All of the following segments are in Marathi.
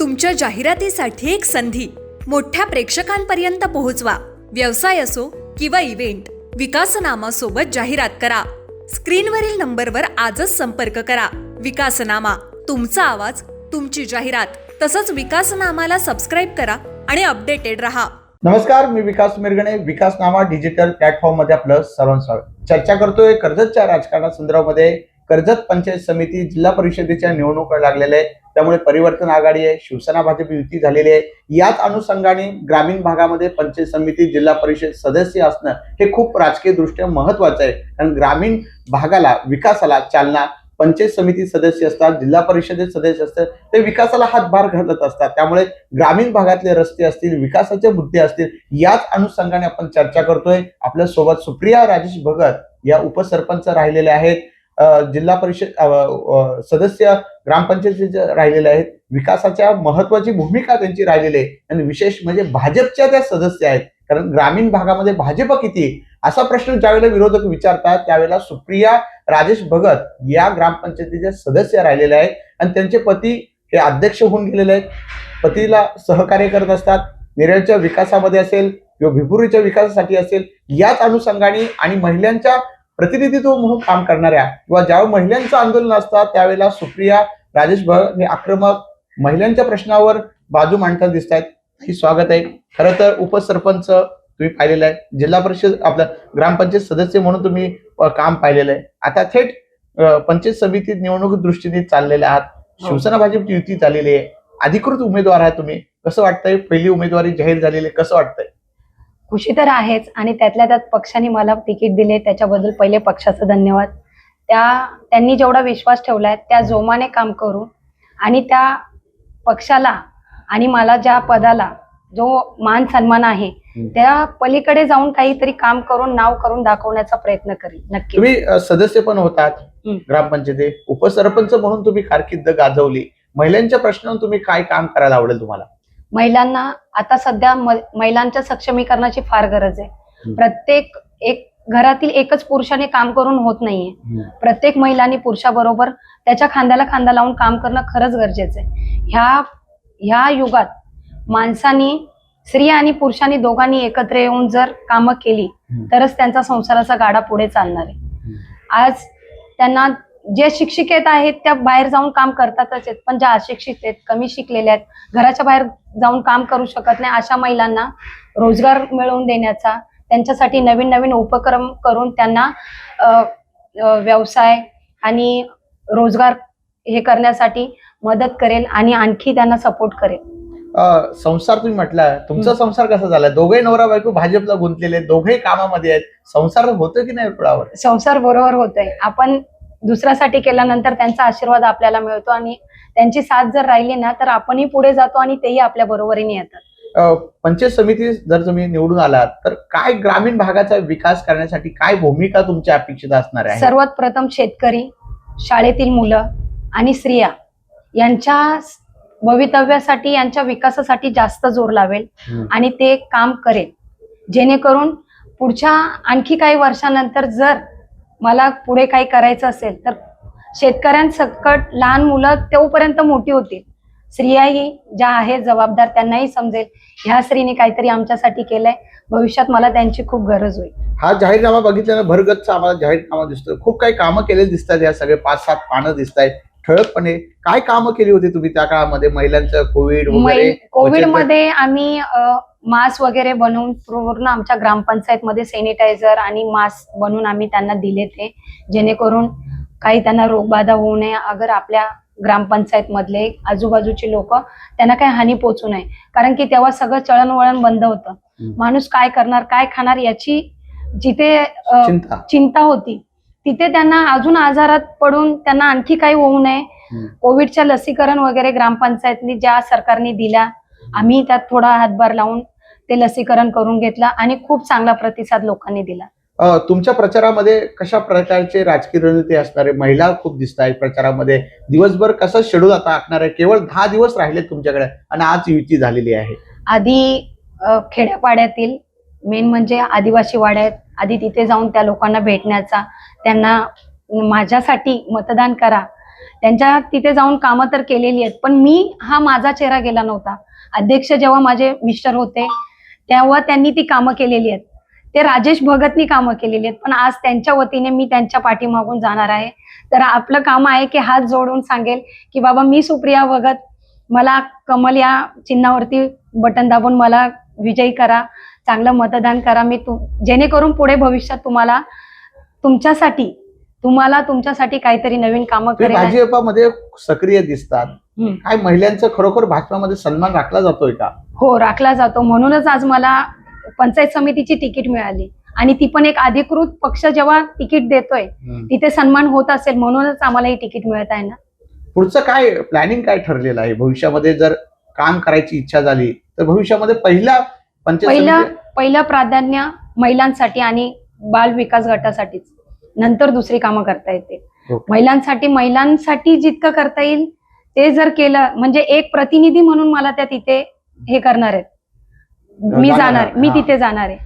तुमच्या जाहिरातीसाठी एक संधी. मोठ्या प्रेक्षकांपर्यंत पोहोचवा. व्यवसाय असो किंवा इव्हेंट विकासनामा सोबत जाहिरात करा. स्क्रीनवरील नंबरवर आजच संपर्क करा. विकासनामा तुमचा आवाज तुमची जाहिरात तसंच विकासनामाला सबस्क्राईब करा आणि अपडेटेड रहा. नमस्कार मी विकास मिरगणे विकासनामा डिजिटल प्लॅटफॉर्ममध्ये आपलं सर्वांचं चर्चा करतोय कर्जतच्या राजकारणासंदर्भामध्ये कर्जत पंचायत समिती जिल्हा परिषदेच्या निवडणुका लागलेल्या आहेत त्यामुळे परिवर्तन आघाडी आहे शिवसेना भाजप युती झालेली आहे. याच अनुषंगाने ग्रामीण भागामध्ये पंचायत समिती जिल्हा परिषद सदस्य असणं हे खूप राजकीय दृष्ट्या महत्वाचं आहे. कारण ग्रामीण भागाला विकासाला चालना पंचायत समिती सदस्य असतात जिल्हा परिषदेत सदस्य असतात ते विकासाला हातभार घालत असतात. त्यामुळे ग्रामीण भागातले रस्ते असतील विकासाचे मुद्दे असतील याच अनुषंगाने आपण चर्चा करतोय. आपल्यासोबत सुप्रिया राजेश भगत या उपसरपंच राहिलेल्या आहेत. जिल्हा परिषद सदस्य ग्रामपंचायतीचे राहिलेले आहेत विकासाच्या महत्वाची भूमिका त्यांची राहिलेली आहे. आणि विशेष म्हणजे भाजपच्या त्या सदस्य आहेत. कारण ग्रामीण भागामध्ये भाजप किती असा प्रश्न ज्यावेळेला विरोधक विचारतात त्यावेळेला सुप्रिया राजेश भगत या ग्रामपंचायतीचे सदस्य राहिलेले आहेत आणि त्यांचे पती हे अध्यक्ष होऊन गेलेले आहेत. पतीला सहकार्य करत असतात नेरळच्या विकासामध्ये असेल किंवा भिपुरीच्या विकासासाठी असेल याच अनुषंगाने आणि महिलांच्या प्रतिनिधित्व म्हणून काम करणाऱ्या किंवा ज्यावेळी महिलांचं आंदोलन असतात त्यावेळेला सुप्रिया राजेश भगत हे आक्रमक महिलांच्या प्रश्नावर बाजू मांडताना दिसत आहेत ही स्वागत आहे. खरं तर उपसरपंच तुम्ही पाहिलेलं आहे. जिल्हा परिषद आपलं ग्रामपंचायत सदस्य म्हणून तुम्ही काम पाहिलेलं आहे. आता थेट पंचायत समिती निवडणूक दृष्टीने चाललेले आहात. शिवसेना भाजपची युती झालेली आहे. अधिकृत उमेदवार आहात तुम्ही. कसं वाटतंय? पहिली उमेदवारी जाहीर झालेली आहे. कसं वाटतंय? खुशी तर आहेच आणि त्यातल्या त्यात पक्षाने मला तिकीट दिले त्याच्याबद्दल पहिले पक्षाचा धन्यवाद. त्या त्यांनी जेवढा विश्वास ठेवलाय त्या जोमाने काम करून आणि त्या पक्षाला आणि मला ज्या पदाला जो मान सन्मान आहे. त्या पलीकडे जाऊन काहीतरी काम करून नाव करून दाखवण्याचा प्रयत्न करीन नक्की. तुम्ही सदस्य पण होतात. ग्रामपंचायती उपसरपंच म्हणून तुम्ही कारकिर्द गाजवली. महिलांच्या प्रश्नावर तुम्ही काय काम करायला आवडेल तुम्हाला? महिलांना आता सध्या महिलांच्या सक्षमीकरणाची फार गरज आहे. प्रत्येक एक घरातील एकच पुरुषाने काम करून होत नाहीये. प्रत्येक महिलांनी पुरुषाबरोबर त्याच्या खांद्याला खांदा लावून काम करणं खरंच गरजेचं आहे. ह्या ह्या युगात माणसानी स्त्री आणि पुरुषांनी दोघांनी एकत्र येऊन जर कामं केली. तरच त्यांचा संसाराचा गाडा पुढे चालणार आहे. आज त्यांना जे शिक्षिकेत आहेत त्या बाहेर जाऊन काम करतातच आहेत. पण ज्या अशिक्षित आहेत कमी शिकलेल्या आहेत घराच्या बाहेर जाऊन काम करू शकत नाही अशा महिलांना रोजगार मिळवून देण्याचा त्यांच्यासाठी नवीन नवीन उपक्रम करून त्यांना व्यवसाय आणि रोजगार हे करण्यासाठी मदत करेल आणि आणखी त्यांना सपोर्ट करेल. संसार तुम्ही म्हटला तुमचा संसार कसा झाला दोघे नवरा बायको भाजपला गुंतलेले दोघेही कामामध्ये आहेत. संसार होतं की नाही संसार बरोबर होतोय. आपण दुसऱ्यासाठी केल्यानंतर त्यांचा आशीर्वाद आपल्याला मिळतो आणि त्यांची साथ जर राहिली ना तर आपणही पुढे जातो आणि तेही आपल्या बरोबरीने येतात. पंचायत समिती जर तुम्ही निवडून आलात तर काय ग्रामीण भागाचा विकास करण्यासाठी काय भूमिका तुमची अपेक्षित असणार आहे? सर्वात प्रथम शेतकरी शाळेतील मुलं आणि स्त्रिया यांच्या भवितव्यासाठी यांच्या विकासासाठी जास्त जोर लावेल. आणि ते काम करेल. जेणेकरून पुढच्या आणखी काही वर्षानंतर जर मला पुढे काही करायचं असेल तर शेतकऱ्यांसकट लहान मुलं तेवपर्यंत मोठी होतील. स्त्रियाही ज्या आहेत जबाबदार त्यांनाही समजेल. ह्या स्त्रीने काहीतरी आमच्यासाठी केलंय. भविष्यात मला त्यांची खूप गरज होईल. हा जाहीरनामा बघितल्यानं भरगतचा आम्हाला जाहीरनामा दिसतोय. खूप काही कामं केले दिसतात या सगळे. पाच सात पानं दिसत आहेत ठळकपणे काय कामं केली होती तुम्ही त्या काळामध्ये? महिलांचं कोविड वगैरे? कोविडमध्ये आम्ही मास्क वगैरे बनवून पूर्ण आमच्या ग्रामपंचायत मध्ये सॅनिटायझर आणि मास्क बनवून आम्ही त्यांना दिले ते जेणेकरून काही त्यांना रोगबाधा होऊ नये. अगर आपल्या ग्रामपंचायत मधले आजूबाजूची लोक त्यांना काही हानी पोचू नये. कारण की तेव्हा सगळं चळणवळण बंद होतं. माणूस काय करणार काय खाणार याची जिथे चिंता होती. तिथे त्यांना अजून आजारात पडून त्यांना आणखी काही होऊ नये. कोविडच्या लसीकरण वगैरे ग्रामपंचायतनी ज्या सरकारने दिल्या आम्ही त्यात थोडा हातभार लावून ते लसीकरण करून घेतलं आणि खूप चांगला प्रतिसाद लोकांनी दिला. तुमच्या प्रचारामध्ये कशा प्रकारचे राजकीय रणनीती असणार महिला खूप दिसत आहेत प्रचारामध्ये? दिवसभर कसं शेड्यूल आता आखणार आहे? केवळ दहा दिवस राहिले तुमच्याकडे आणि आज युती झालेली आहे. आधी खेड्यापाड्यातील मेन म्हणजे आदिवासी वाड्या आहेत. आधी तिथे जाऊन त्या लोकांना भेटण्याचा त्यांना माझ्यासाठी मतदान करा. त्यांच्या तिथे जाऊन कामं तर केलेली आहेत पण मी हा माझा चेहरा गेला नव्हता. अध्यक्ष जेव्हा माझे मिस्टर होते तेव्हा त्यांनी ती कामं केलेली आहेत. ते राजेश भगतनी कामं केलेली आहेत पण आज त्यांच्या वतीने मी त्यांच्या पाठीमागून जाणार आहे. तर आपलं काम आहे की हात जोडून सांगेल की बाबा मी सुप्रिया भगत मला कमल या चिन्हावरती बटन दाबून मला विजयी करा. चांगलं मतदान करा. मी तू जेणेकरून पुढे भविष्यात तुम्हाला तुमच्यासाठी तुम्हाला तुमच्यासाठी काहीतरी नवीन कामं करेल भाजपामध्ये सक्रिय दिसतात. हम्म. काय महिलांचा खरोखर भाजपामध्ये सन्मान राखला जातोय का? हो राखला जातो. म्हणूनच आज मला पंचायत समितीची तिकीट मिळाली. आणि ती पण एक अधिकृत पक्ष जेव्हा तिकीट देतोय तिथे सन्मान होत असेल म्हणूनच आम्हाला ही तिकीट मिळत आहे ना. पुढचं काय प्लॅनिंग काय ठरलेलं आहे? भविष्यामध्ये जर काम करायची इच्छा झाली तर भविष्यामध्ये पहिला पहिला पहिलं प्राधान्य महिलांसाठी आणि बाल विकास गटासाठीच. नंतर दुसरी कामं करता येते. ओके. महिलांसाठी महिलांसाठी जितकं करता येईल ते जर केलं म्हणजे एक प्रतिनिधी म्हणून मला त्या तिथे हे करणार आहेत. मी जाणार मी हा. तिथे जाणार आहे.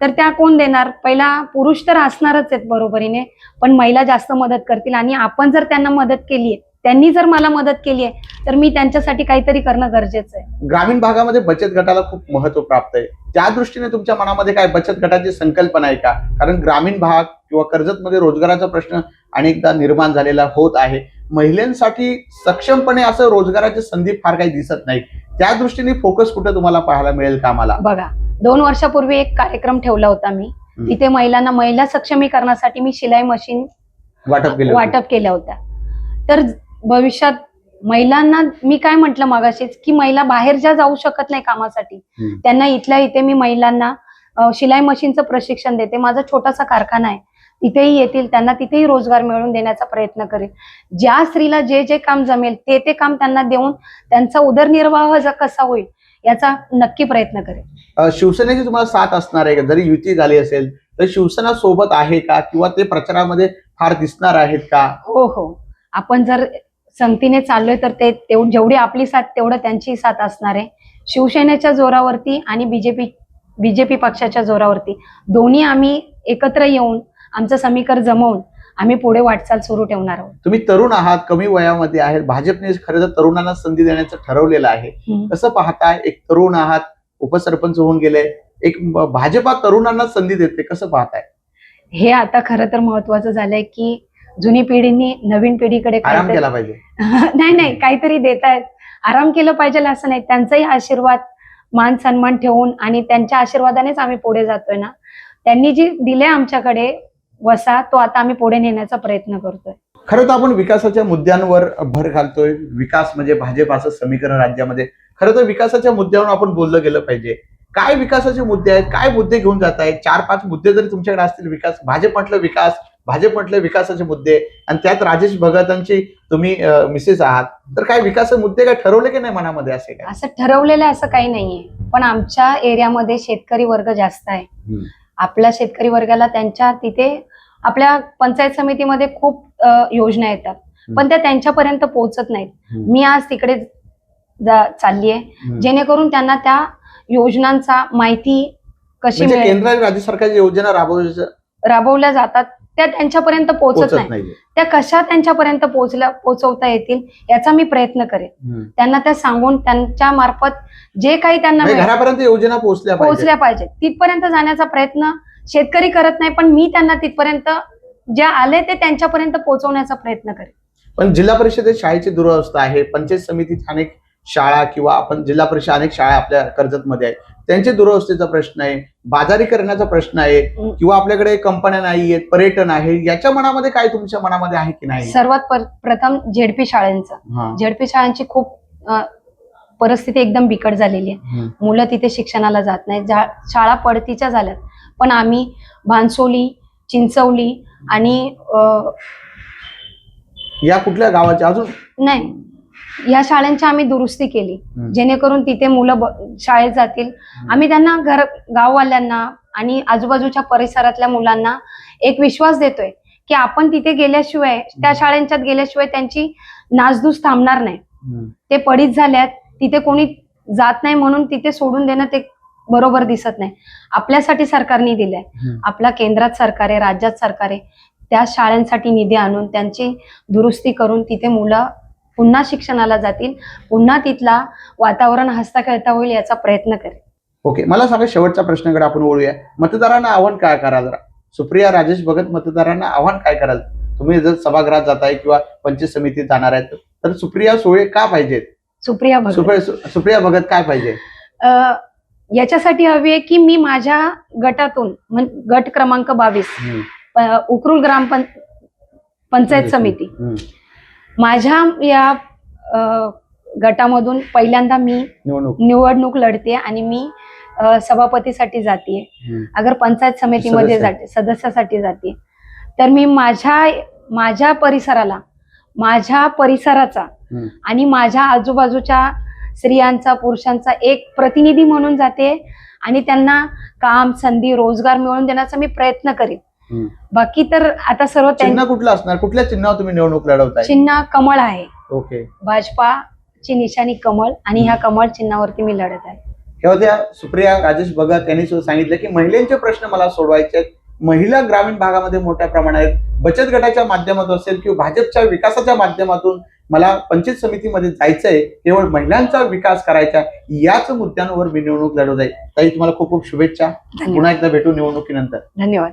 तर त्या कोण देणार? पहिला पुरुष तर असणारच आहेत बरोबरीने पण महिला जास्त मदत करतील आणि आपण जर त्यांना मदत केली त्यांनी जर मला मदत केली आहे तर मी त्यांच्यासाठी काहीतरी करणं गरजेचं आहे. ग्रामीण भागामध्ये बचत गटाला खूप महत्त्व प्राप्त आहे. त्या दृष्टीने तुमच्या मनामध्ये काय बचत गटाची संकल्पना आहे का? कारण ग्रामीण भाग किंवा कर्जतमध्ये रोजगाराचा प्रश्न अनेकदा निर्माण झालेला होत आहे. महिलांसाठी सक्षमपणे असं रोजगाराची संधी फार काही दिसत नाही. त्या दृष्टीने फोकस कुठे तुम्हाला पाहायला मिळेल का मला बघा दोन वर्षापूर्वी एक कार्यक्रम ठेवला होता मी. तिथे महिलांना महिला सक्षमीकरणासाठी मी शिलाई मशीन वाटप केलं. वाटप केल्या होत्या. तर भविष्यात महिलांना मी काय म्हंटल मगाशीच की महिला बाहेर ज्या जाऊ शकत नाही कामासाठी. त्यांना इथल्या इथे मी महिलांना शिलाई मशीनचं प्रशिक्षण देते. माझा छोटासा कारखाना आहे. तिथेही येतील त्यांना तिथेही रोजगार मिळवून देण्याचा प्रयत्न करेल. ज्या स्त्रीला जे जे काम जमेल ते ते काम त्यांना देऊन त्यांचा उदरनिर्वाह ज- कसा होईल याचा नक्की प्रयत्न करेल. शिवसेनेची तुम्हाला साथ असणार आहे का? जरी युती झाली असेल तर शिवसेना सोबत आहे का? किंवा ते प्रचारामध्ये फार दिसणार आहेत का? हो हो. आपण जर संगतीने चाललोय तर ते जेवढी आपली साथ तेवढं त्यांची साथ असणार आहे. शिवसेनेच्या जोरावरती आणि बीजेपी बीजेपी पक्षाच्या जोरावरती. दोन्ही आम्ही एकत्र येऊन आमचं समीकरण जमवून आम्ही पुढे वाटचाल सुरू ठेवणार आहोत. तुम्ही तरुण आहात कमी वयामध्ये आहेत. भाजपने खरं तर तरुणांना संधी देण्याचं ठरवलेलं आहे. कसं पाहताय? एक तरुण आहात उपसरपंच होऊन गेले. एक भाजपा तरुणांना संधी देते. कसं पाहताय? हे आता खरं तर महत्वाचं झालंय की जुनी पिढीनी नवीन पिढीकडे आराम केला पाहिजे. नाही नाही काहीतरी देत आहेत आराम केलं पाहिजे असं नाही. त्यांचाही आशीर्वाद मान सन्मान ठेवून आणि त्यांच्या आशीर्वादानेच आम्ही पुढे जातोय ना. त्यांनी जी दिले आमच्याकडे वसा तो आता आम्ही पुढे नेण्याचा प्रयत्न करतोय. खरं तर आपण विकासाच्या मुद्द्यांवर भर घालतोय. विकास म्हणजे भाजपाचं समीकरण राज्यामध्ये. खरं तर विकासाच्या मुद्द्यावर आपण बोललं गेलं पाहिजे. काय विकासाचे मुद्दे आहेत? काय मुद्दे घेऊन जात आहेत चार पाच मुद्दे जरी तुमच्याकडे असतील विकास भाजप म्हटलं विकास भाजप म्हटलं विकासाचे मुद्दे आणि त्यात राजेश भगतांची तुम्ही मिसेस आहात. तर काय विकासाचे मुद्दे काय ठरवले की नाही मनामध्ये असे काय? असं ठरवलेलं असं काही नाहीये. पण आमच्या एरियामध्ये शेतकरी वर्ग जास्त आहे. आपल्या शेतकरी वर्गाला त्यांच्या तिथे आपल्या पंचायत समितीमध्ये खूप योजना येतात. पण त्या त्यांच्यापर्यंत पोहोचत नाहीत. मी आज तिकडे चाललीये. जेणेकरून त्यांना त्या योजनांचा माहिती कशी म्हणजे मिळेल? केंद्र राज्य सरकारच्या योजना राबवल्या जातात. त्या त्यांच्यापर्यंत पोहोचत नाही. त्या कशा त्यांच्यापर्यंत पोहोचल्या पोहोचवता येतील याचा मी प्रयत्न करेन. त्यांना त्या सांगून त्यांच्या मार्फत जे काही त्यांना घरापर्यंत योजना पोहोचल्या पाहिजे पोहोचल्या पाहिजे तिथपर्यंत जाण्याचा प्रयत्न शेतकरी करत नाही पण मी त्यांना तिथपर्यंत ज्या आले ते त्यांच्यापर्यंत पोहोचवण्याचा प्रयत्न करेन. पण जिल्हा परिषदेत शाळेची दुरवस्था आहे. पंचायत समितीत अनेक शाळा किंवा आपण जिल्हा परिषद अनेक शाळा आपल्या कर्जतमध्ये आहे. त्यांच्या दुरवस्थेचा प्रश्न आहे बाजारीकरणाचा प्रश्न आहे. किंवा आपल्याकडे कंपन्या नाही आहेत पर्यटन आहे याच्या मनामध्ये काय तुमच्या मनामध्ये आहे की नाही? सर्वात पर- प्रथम झेडपी शाळांचं. झेडपी शाळांची खूप परिस्थिती एकदम बिकट झालेली आहे. मुलं तिथे शिक्षणाला जात नाही शाळा पडतीच्या झाल्यात. पण आम्ही भानसोली चिंचवली आणि या कुठल्या गावाच्या अजून? नाही. या शाळांची आम्ही दुरुस्ती केली. जेणेकरून तिथे मुलं शाळेत जातील. आम्ही त्यांना घर गाववाल्यांना आणि आजूबाजूच्या परिसरातल्या मुलांना एक विश्वास देतोय की आपण तिथे गेल्याशिवाय त्या शाळेंच्यात गेल्याशिवाय त्यांची नासधूस थांबणार नाही. ते पडीत झाल्यात तिथे कोणी जात नाही म्हणून तिथे सोडून देणं ते बरोबर दिसत नाही. आपल्यासाठी सरकारने दिलंय. हम्म. आपला केंद्रात सरकार आहे राज्यात सरकार आहे त्या शाळांसाठी निधी आणून त्यांची दुरुस्ती करून तिथे मुलं पुन्हा शिक्षणाला जातील पुन्हा तिथला वातावरण हसता खेळता होईल याचा प्रयत्न करेल ओके मला सांगा शेवटच्या प्रश्नाकडे आपण वळूया. मतदारांना आव्हान काय करा जरा? सुप्रिया राजेश भगत मतदारांना आव्हान काय कराल? तुम्ही जर सभागृहात जाताय किंवा पंचायत समितीत जाणार आहेत तर सुप्रिया सुळे का पाहिजेत? सुप्रिया भगत. सुप्रिया भगत काय पाहिजे? याच्यासाठी हवी आहे की मी माझ्या गटातून गट क्रमांक बावीस. उकरुल ग्राम पंचायत समिती. माझ्या या गटामधून पहिल्यांदा मी निवडणूक लढते आणि मी सभापतीसाठी जाते. अगर पंचायत समितीमध्ये. जाते सदस्यासाठी जाते तर मी माझ्या माझ्या परिसराला माझ्या परिसराचा. आणि माझ्या आजूबाजूच्या स्त्रियांचा पुरुषांचा एक प्रतिनिधी म्हणून जाते आणि त्यांना काम संधी रोजगार मिळवून देण्याचा मी प्रयत्न करेन. बाकी तर आता सर्व चिन्ह कुठलं असणार? कुठल्या चिन्हावर तुम्ही निवडणूक लढवताय? चिन्ह कमळ आहे. ओके. भाजपाची निशाणी कमळ आणि ह्या कमळ चिन्हावरती मी लढत आहे. हे होत्या सुप्रिया राजेश भगत यांनी सुद्धा सांगितलं की महिलांचे प्रश्न मला सोडवायचे आहेत. महिला ग्रामीण भागामध्ये मोठ्या प्रमाणात आहेत. बचत गटाच्या माध्यमातून असेल किंवा भाजपच्या विकासाच्या माध्यमातून मला पंचायत समितीमध्ये जायचंय केवळ महिलांचा विकास करायचा याच मुद्द्यांवर मी निवडणूक लढवत आहे. ताई तुम्हाला खूप खूप शुभेच्छा. पुन्हा एकदा भेटू निवडणुकीनंतर. धन्यवाद.